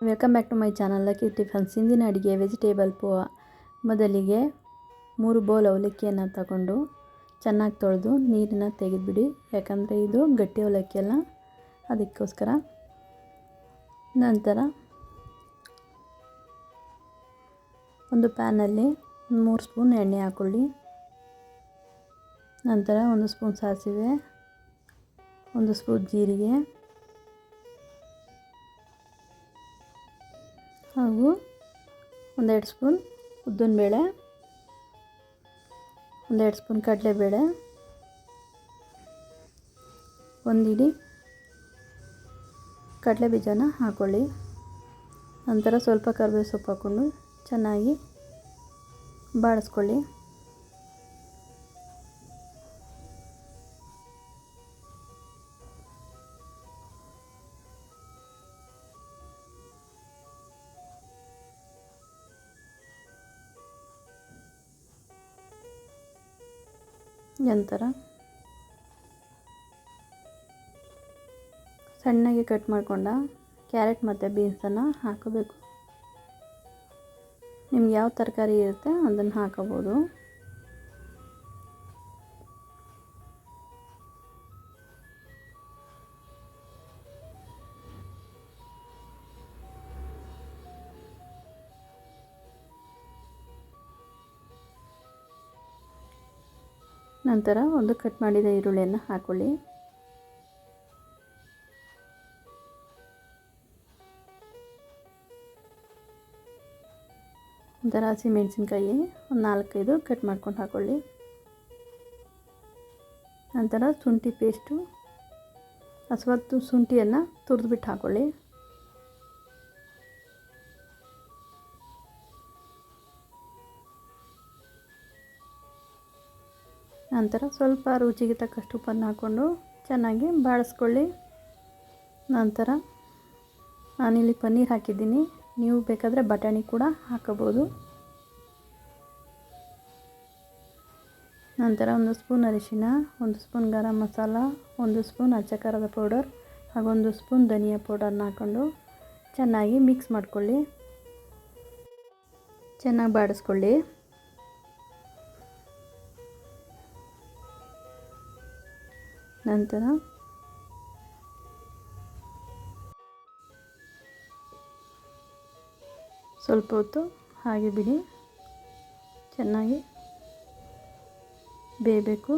Welcome back to my channel lucky tiffins ಹಿಂದಿನ ಅಡುಗೆ vegetable poha ಮೊದಲಿಗೆ ಮೂರು ಬೌಲ್ ಅವಲಕ್ಕಿಯನ್ನು ತಗೊಂಡು ಚೆನ್ನಾಗಿ ತೊಳೆದು ನೀರನ್ನ ತೆಗೆದುಬಿಡಿ. ಯಾಕಂದರೆ ಇದು ಗಟ್ಟಿ ಅವಲಕ್ಕಿ ಅಲ್ಲ. ಅದಕ್ಕೋಸ್ಕರ ನಂತರ ಒಂದು ಪ್ಯಾನಲ್ಲಿ ಮೂರು ಸ್ಪೂನ್ ಎಣ್ಣೆ ಹಾಕ್ಕೊಳ್ಳಿ ನಂತರ ಒಂದು ಸ್ಪೂನ್ ಸಾಸಿವೆ, ಒಂದು ಸ್ಪೂನ್ ಜೀರಿಗೆ ಹಾಗೂ ಒಂದೆರಡು ಸ್ಪೂನ್ ಉದ್ದಿನಬೇಳೆ ಒಂದೆರಡು ಸ್ಪೂನ್ ಕಡಲೆಬೇಳೆ ಒಂದಿಡಿ ಕಡಲೆ ಬೀಜನ ಹಾಕ್ಕೊಳ್ಳಿ ನಂತರ ಸ್ವಲ್ಪ ಕರಿಬೇವು ಸೊಪ್ಪು ಹಾಕ್ಕೊಂಡು ಚೆನ್ನಾಗಿ ಬಾಡಿಸ್ಕೊಳ್ಳಿ ನಂತರ ಸಣ್ಣಗೆ ಕಟ್ ಮಾಡಿಕೊಂಡ ಕ್ಯಾರೆಟ್ ಮತ್ತು ಬೀನ್ಸನ್ನು ಹಾಕಬೇಕು. ನಿಮ್ಗೆ ಯಾವ ತರಕಾರಿ ಇರುತ್ತೆ ಅದನ್ನು ಹಾಕೋಬೋದು. ನಂತರ ಒಂದು ಕಟ್ ಮಾಡಿದ ಈರುಳ್ಳಿಯನ್ನು ಹಾಕ್ಕೊಳ್ಳಿ ನಂತರ ಹಸಿಮೆಣಸಿನ್ಕಾಯಿ ಒಂದು ನಾಲ್ಕೈದು ಕಟ್ ಮಾಡ್ಕೊಂಡು ಹಾಕ್ಕೊಳ್ಳಿ ನಂತರ ಶುಂಠಿ ಪೇಸ್ಟು ಅಥವಾ ಶುಂಠಿಯನ್ನು ತುರಿದ್ಬಿಟ್ಟು ಹಾಕ್ಕೊಳ್ಳಿ ನಂತರ ಸ್ವಲ್ಪ ರುಚಿಗೆ ತಕ್ಕಷ್ಟು ಉಪ್ಪನ್ನು ಹಾಕ್ಕೊಂಡು ಚೆನ್ನಾಗಿ ಬಾಡಿಸ್ಕೊಳ್ಳಿ ನಂತರ ನಾನಿಲ್ಲಿ ಪನ್ನೀರ್ ಹಾಕಿದ್ದೀನಿ. ನೀವು ಬೇಕಾದರೆ ಬಟಾಣಿ ಕೂಡ ಹಾಕಬೋದು ನಂತರ ಒಂದು ಸ್ಪೂನ್ ಅರಿಶಿನ ಒಂದು ಸ್ಪೂನ್ ಗರಂ ಮಸಾಲ, ಒಂದು ಸ್ಪೂನ್ ಅಚ್ಚಕಾರದ ಪೌಡರ್ ಹಾಗೊಂದು ಸ್ಪೂನ್ ಧನಿಯಾ ಪೌಡರ್ನ ಹಾಕ್ಕೊಂಡು ಚೆನ್ನಾಗಿ ಮಿಕ್ಸ್ ಮಾಡಿಕೊಳ್ಳಿ. ಚೆನ್ನಾಗಿ ಬಾಡಿಸ್ಕೊಳ್ಳಿ ನಂತರ? ಸ್ವಲ್ಪ ಹೊತ್ತು ಹಾಗೆ ಬಿಡಿ. ಚೆನ್ನಾಗಿ ಬೇಯಬೇಕು.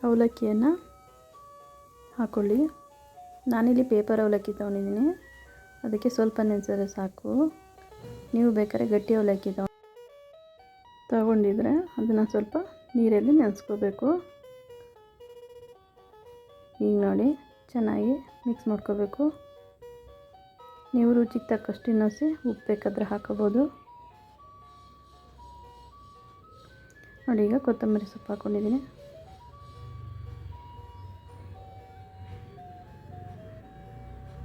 ಅವಲಕ್ಕಿಯನ್ನು ಹಾಕ್ಕೊಳ್ಳಿ ನಾನಿಲ್ಲಿ ಪೇಪರ್ ಅವಲಕ್ಕಿ ತೊಗೊಂಡಿದ್ದೀನಿ. ಅದಕ್ಕೆ ಸ್ವಲ್ಪ ನೆನೆಸಿದ್ರೆ ಸಾಕು. ನೀವು ಬೇಕಾದ್ರೆ ಗಟ್ಟಿ ಅವಲಕ್ಕಿ ತಗೊ ತಗೊಂಡಿದ್ರೆ ಅದನ್ನು ಸ್ವಲ್ಪ ನೀರಲ್ಲಿ ನೆನೆಸ್ಕೋಬೇಕು. ಈಗ ನೋಡಿ, ಚೆನ್ನಾಗಿ ಮಿಕ್ಸ್ ಮಾಡ್ಕೋಬೇಕು. ನೀವು ರುಚಿಗೆ ತಕ್ಕಷ್ಟು ಇನ್ನೊಸಿ ಉಪ್ಪು ಬೇಕಾದರೆ ಹಾಕೋಬೋದು. ನೋಡಿ, ಈಗ ಕೊತ್ತಂಬರಿ ಸೊಪ್ಪು ಹಾಕ್ಕೊಂಡಿದ್ದೀನಿ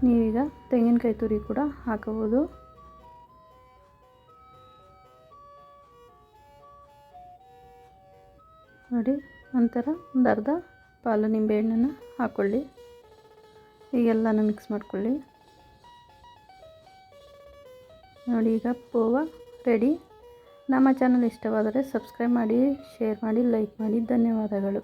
ನೀವೀಗ ತೆಂಗಿನಕಾಯಿ ತುರಿ ಕೂಡ ಹಾಕೋಬೋದು. ನೋಡಿ ನಂತರ ಒಂದು ಅರ್ಧ ಪಾಲು ನಿಂಬೆಹಣ್ಣನ್ನು ಹಾಕ್ಕೊಳ್ಳಿ ಈಗೆಲ್ಲನೂ ಮಿಕ್ಸ್ ಮಾಡ್ಕೊಳ್ಳಿ. ನೋಡಿ, ಈಗ ಪೋವ ರೆಡಿ ನಮ್ಮ ಚಾನಲ್ ಇಷ್ಟವಾದರೆ ಸಬ್ಸ್ಕ್ರೈಬ್ ಮಾಡಿ ಶೇರ್ ಮಾಡಿ ಲೈಕ್ ಮಾಡಿ. ಧನ್ಯವಾದಗಳು.